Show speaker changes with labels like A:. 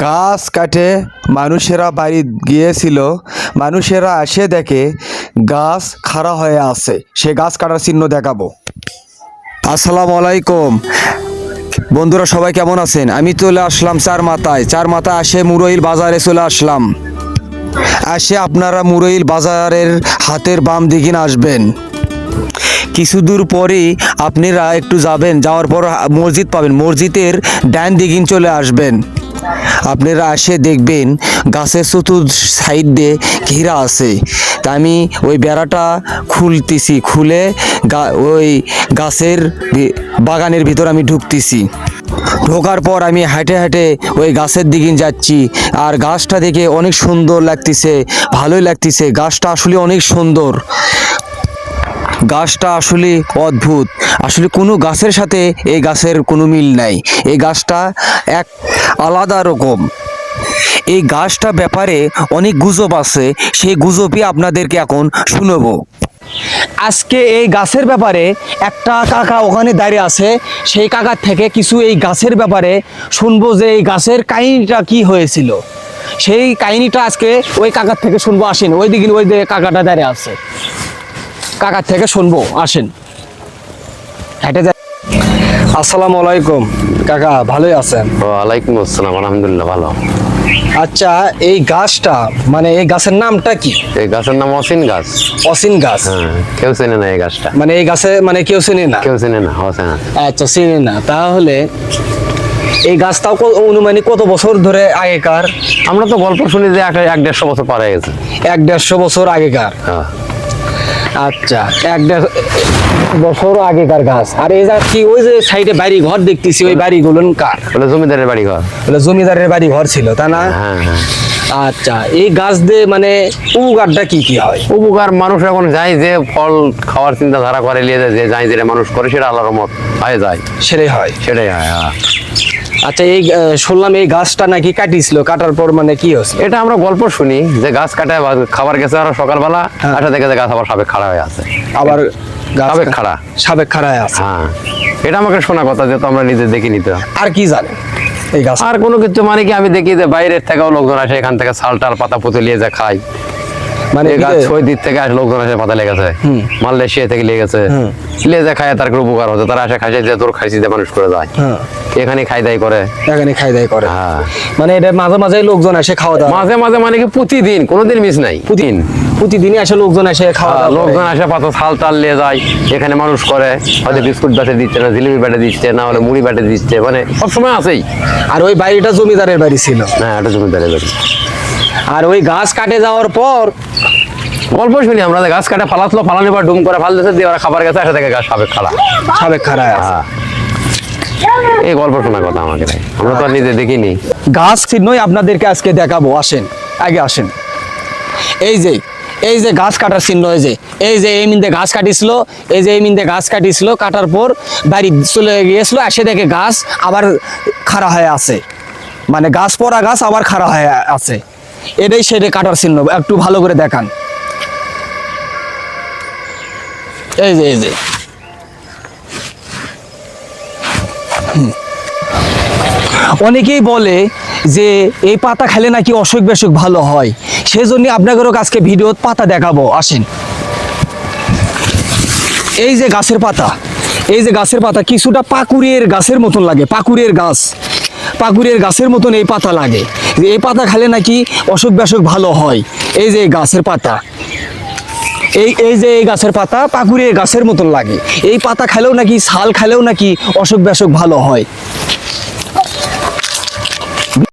A: গাছ কাটে, মানুষেরা বাড়ি গিয়েছিল। মানুষেরা এসে দেখে গাছ খাড়া হয়ে আছে। সে গাছ কাটার চিহ্ন দেখাবো। আসসালামু আলাইকুম। বন্ধুরা, সবাই কেমন আছেন? আমি চলে আসলাম চার মাথায় চার মাথায় আসে মুরইল বাজারে চলে আসলাম। আসে আপনারা মুরইল বাজারের হাতের বাম দিকে আসবেন। কিছু দূর পরেই আপনারা একটু যাবেন। যাওয়ার পর মসজিদ পাবেন। মসজিদের ডান দিকিন চলে আসবেন। আপনারা আসে দেখবেন গাছের চতুর সাইড দিয়ে ঘেরা আছে। তা আমি ওই বেড়াটা খুলতেছি, খুলে ওই গাছের বাগানের ভিতর আমি ঢুকতেছি। ঢোকার পর আমি হাঁটে হাঁটে ওই গাছের দিকে যাচ্ছি আর গাছটা দেখে অনেক সুন্দর লাগতেছে, ভালোই লাগতেছে। গাছটা আসলে অনেক সুন্দর। গাছটা আসলে অদ্ভুত। আসলে কোনো গাছের সাথে এই গাছের কোনো মিল নাই। এই গাছটা এক আলাদা রকম। এই গাছটা ব্যাপারে অনেক গুজব আছে। সেই গুজবই আপনাদেরকে এখন শুনব। আজকে এই গাছের ব্যাপারে একটা কাকা ওখানে দাঁড়িয়ে আছে। সেই কাকার থেকে কিছু এই গাছের ব্যাপারে শুনব যে এই গাছের কাহিনীটা কি হয়েছিল। সেই কাহিনীটা আজকে ওই কাকার থেকে শুনব। আসেন ওই দিকে ওই কাকাটা দাঁড়িয়ে আছে। কাকার থেকে শুনব আসেন। হেঁটে আসসালামু আলাইকুম কাকা ভালোই আছেন?
B: ওয়ালাইকুম আসসালাম আলহামদুলিল্লাহ ভালো।
A: আচ্ছা এই গাছটা মানে এই গাছের নামটা কি?
B: এই গাছের নাম অসিন গাছ।
A: অসিন গাছ?
B: হ্যাঁ কেউ চেনে না এই গাছটা।
A: মানে এই গাছে মানে কেউ চেনে না?
B: কেউ চেনে না অচেনা
A: আচ্ছা চিনি না। তাহলে এই গাছটাও অনুমানিক কত বছর ধরে আগেকার?
B: আমরা তো গল্প শুনি যে এক এক দেড়শো বছর পার হয়ে গেছে।
A: এক দেড়শো বছর আগেকার।
B: হ্যাঁ।
A: আচ্ছা এক দেড় বছর আগেকার গাছ। আর এই যা কি ওই যে সাইডে বাড়ি ঘর দেখতেছি ওই বাড়িগুলো কার?
B: বলে জমিদারের বাড়ি ঘর
A: বলে জমিদারের বাড়ি ঘর ছিল তা না?
B: হ্যাঁ হ্যাঁ।
A: আচ্ছা এই গাছ দিয়ে মানে উপকারটা কি কি হয়?
B: উপকার মানুষ এখন যায় যে ফল খাওয়ার চিন্তা ধারা করে নিয়ে যায় যে যাই যেটা মানুষ করে সেটা আল্লাহর মত হয়ে যায়।
A: সেটাই হয়।
B: সেটাই হয় হ্যাঁ।
A: আচ্ছা এই শুনলাম এই গাছটা নাকি কাটিছিল কাটার পর মানে কি হচ্ছে
B: এটা আমরা গল্প শুনি যে গাছ কাটায় খাবার গেছে আর সকালবেলা
A: হ্যাঁ।
B: আসা দেখে যে গাছ আবার সাবেক খাড়া হয়ে আছে।
A: আবার
B: সাবেক খাড়া।
A: সাবেক খাড়ায় আছে।
B: হ্যাঁ। এটা আমাকে শোনা কথা যে আমরা নিজে দেখি নিতে।
A: আর কি জানে এই গাছ?
B: আর কোনো কিছু মানে কি আমি দেখি যে বাইরের থেকেও লোকজন আসে এখান থেকে শাল টাল পাতা পুঁতে নিয়ে যায় খায়।
A: মানে
B: গাছ ছয় দিক থেকে লোকজন আসে পাতা লেগেছে মালয়েশিয়া থেকে লেগেছে যায় খায় তার কোনো উপকার হচ্ছে তারা আসে খাইছে যে তোর খাইছি যে মানুষ করে যায়।
A: হ্যাঁ।
B: এখানে খাই দাই করে।
A: এখানে খাই দাই করে।
B: হ্যাঁ।
A: মানে এটা মাঝে মাঝে লোকজন এসে খাওয়া দাওয়া
B: মাঝে মাঝে মানে কি প্রতিদিন কোনোদিন মিস নাই। প্রতিদিন
A: প্রতিদিনই আসে লোকজন এসে খাওয়া
B: হ্যাঁ, লোকজন আসে পাতা ছাল টাল নিয়ে যায় এখানে মানুষ করে। হয়তো বিস্কুট ব্যাটে দিচ্ছে না জিলিপি ব্যাটে দিচ্ছে না হলে মুড়ি ব্যাটে দিচ্ছে মানে সবসময় আছেই।
A: আর ওই বাড়িটা জমিদারের বাড়ি ছিল।
B: হ্যাঁ এটা জমিদারের বাড়ি।
A: আর ওই গাছ কাটে যাওয়ার পর
B: গল্প শুনি আমরা গাছ কাটে ফালাতলো ফালানোর পর ডুম করে ফাল দিয়েছে দিয়ে ওরা খাবার গেছে আসে থেকে গাছ সাবেক খালা।
A: সাবেক খাড়ায় আছে
B: হ্যাঁ। এই গল্প শোনার কথা আমাকে আমরা তো আর নিজে দেখিনি।
A: গাছ চিহ্নই আপনাদেরকে আজকে দেখাবো আসেন আগে আসেন। এই যে এই যে গাছ কাটার চিহ্ন এই যে এই যে এই মিন্দে গাছ কাটিছিল এই যে এই মিন্দে গাছ কাটিছিল কাটার পর বাড়ি চলে গিয়েছিল এসে দেখে গাছ আবার খাড়া হয়ে আছে। মানে গাছ পড়া গাছ আবার খাড়া হয়ে আছে। এটাই সেটা কাটার চিহ্ন। একটু ভালো করে দেখান। এই যে এই যে। অনেকেই বলে যে, এই পাতা খেলে নাকি অসুখ বেসুখ ভালো হয়। সেজন্য আপনাদেরও আজকে ভিডিও পাতা দেখাবো। আসেন। এই যে গাছের পাতা। এই যে গাছের পাতা, কিছুটা পাকুড়ের গাছের মতন লাগে, পাকুড়ের গাছ। পাকুড়ের গাছের মতন এই পাতা লাগে। এই পাতা খেলে নাকি অসুখ বেসুখ ভালো হয়। এই যে গাছের পাতা। এই এই যে এই গাছের পাতা পাকুড়ে গাছের মতন লাগে। এই পাতা খেলেও নাকি শাল খেলেও নাকি অসুখ বেসুখ ভালো হয়।